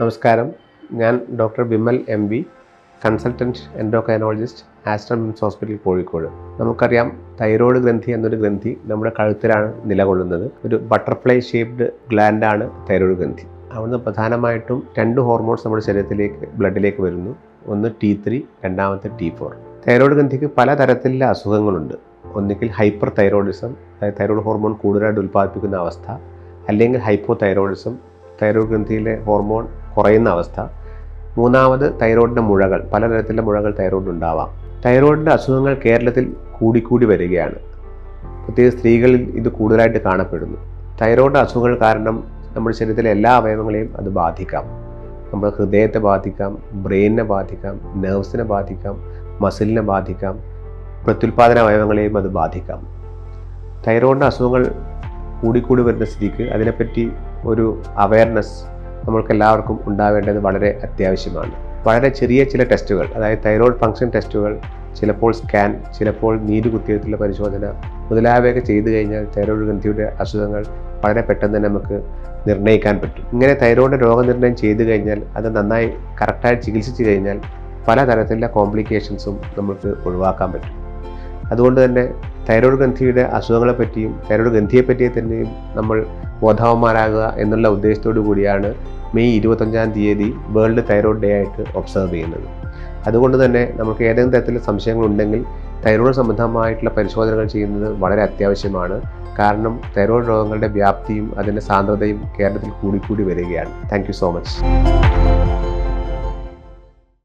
നമസ്കാരം. ഞാൻ doctor Bimal M V consultant endocrinologist Aster MIMS hospital Kozhikode. നമുക്കറിയാം thyroid ഗ്രന്ഥി എന്നൊരു ഗ്രന്ഥി നമ്മുടെ കഴുത്തിലാണ് നിലകൊള്ളുന്നത്. ഒരു ബട്ടർഫ്ലൈ ഷേപ്ഡ് ഗ്ലാൻഡാണ് തൈറോയ്ഡ് ഗ്രന്ഥി. അവിടുന്ന് പ്രധാനമായിട്ടും രണ്ട് ഹോർമോൺസ് നമ്മുടെ ശരീരത്തിലേക്ക് ബ്ലഡിലേക്ക് വരുന്നു. ഒന്ന് ടി ത്രീ രണ്ടാമത്തെ ടി ഫോർ. തൈറോയ്ഡ് ഗ്രന്ഥിക്ക് പലതരത്തിലുള്ള അസുഖങ്ങളുണ്ട്. ഒന്നുകിൽ ഹൈപ്പർ തൈറോയിഡിസം അതായത് തൈറോയ്ഡ് ഹോർമോൺ കൂടുതലായിട്ട് ഉൽപ്പാദിപ്പിക്കുന്ന അവസ്ഥ അല്ലെങ്കിൽ ഹൈപ്പോ തൈറോയിഡിസം. തൈറോയ്ഡ് ഗ്രന്ഥിയിലെ ഹോർമോൺ കുറയുന്ന അവസ്ഥ. മൂന്നാമത് തൈറോയിഡിന്റെ മുഴകൾ. പലതരത്തിലുള്ള മുഴകൾ തൈറോയിഡ് ഉണ്ടാവാം. തൈറോയിഡിന്റെ അസുഖങ്ങൾ കേരളത്തിൽ കൂടിക്കൂടി വരികയാണ്. പ്രത്യേകിച്ച് സ്ത്രീകളിൽ ഇത് കൂടുതലായിട്ട് കാണപ്പെടുന്നു. തൈറോയിഡ് അസുഖങ്ങൾ കാരണം നമ്മുടെ ശരീരത്തിലെ എല്ലാ അവയവങ്ങളെയും അത് ബാധിക്കാം. നമ്മുടെ ഹൃദയത്തെ ബാധിക്കാം ബ്രെയിനിനെ ബാധിക്കാം നെർവ്സിനെ ബാധിക്കാം മസിലിനെ ബാധിക്കാം പ്രത്യുൽപാദന അവയവങ്ങളെയും അത് ബാധിക്കാം. തൈറോയിഡിന്റെ അസുഖങ്ങൾ കൂടിക്കൂടി വരുന്ന സ്ഥിതിക്ക് അതിനെപ്പറ്റി ഒരു അവയർനെസ് നമ്മൾക്ക് എല്ലാവർക്കും ഉണ്ടാവേണ്ടത് വളരെ അത്യാവശ്യമാണ്. വളരെ ചെറിയ ചില ടെസ്റ്റുകൾ അതായത് തൈറോയ്ഡ് ഫംഗ്ഷൻ ടെസ്റ്റുകൾ ചിലപ്പോൾ സ്കാൻ ചിലപ്പോൾ നീര് കുത്തിയെടുത്തുള്ള പരിശോധന മുതലായവയൊക്കെ ചെയ്തു കഴിഞ്ഞാൽ തൈറോയ്ഡ് ഗ്രന്ഥിയുടെ അസുഖങ്ങൾ വളരെ പെട്ടെന്ന് തന്നെ നമുക്ക് നിർണയിക്കാൻ പറ്റും. ഇങ്ങനെ തൈറോയ്ഡ് രോഗനിർണയം ചെയ്തു കഴിഞ്ഞാൽ അത് നന്നായി കറക്റ്റായി ചികിത്സിച്ചു കഴിഞ്ഞാൽ പലതരത്തിലുള്ള കോംപ്ലിക്കേഷൻസും നമുക്ക് ഒഴിവാക്കാൻ പറ്റും. അതുകൊണ്ട് തന്നെ തൈറോയ്ഡ് ഗ്രന്ഥിയുടെ അസുഖങ്ങളെ പറ്റിയും തൈറോയ്ഡ് ഗ്രന്ഥിയെ പറ്റിയും തന്നെയും നമ്മൾ ബോധവാന്മാരാകുക എന്നുള്ള ഉദ്ദേശത്തോടു കൂടിയാണ് മെയ് ഇരുപത്തഞ്ചാം തീയതി വേൾഡ് തൈറോയ്ഡ് ഡേ ആയിട്ട് ഒബ്സർവ് ചെയ്യുന്നത്. അതുകൊണ്ട് തന്നെ നമുക്ക് ഏതെങ്കിലും തരത്തിലുള്ള സംശയങ്ങളുണ്ടെങ്കിൽ തൈറോയ്ഡ് സംബന്ധമായിട്ടുള്ള പരിശോധനകൾ ചെയ്യുന്നത് വളരെ അത്യാവശ്യമാണ്. കാരണം തൈറോയ്ഡ് രോഗങ്ങളുടെ വ്യാപ്തിയും അതിന്റെ സാന്ദ്രതയും കേരളത്തിൽ കൂടിക്കൂടി വരികയാണ്. Thank so much.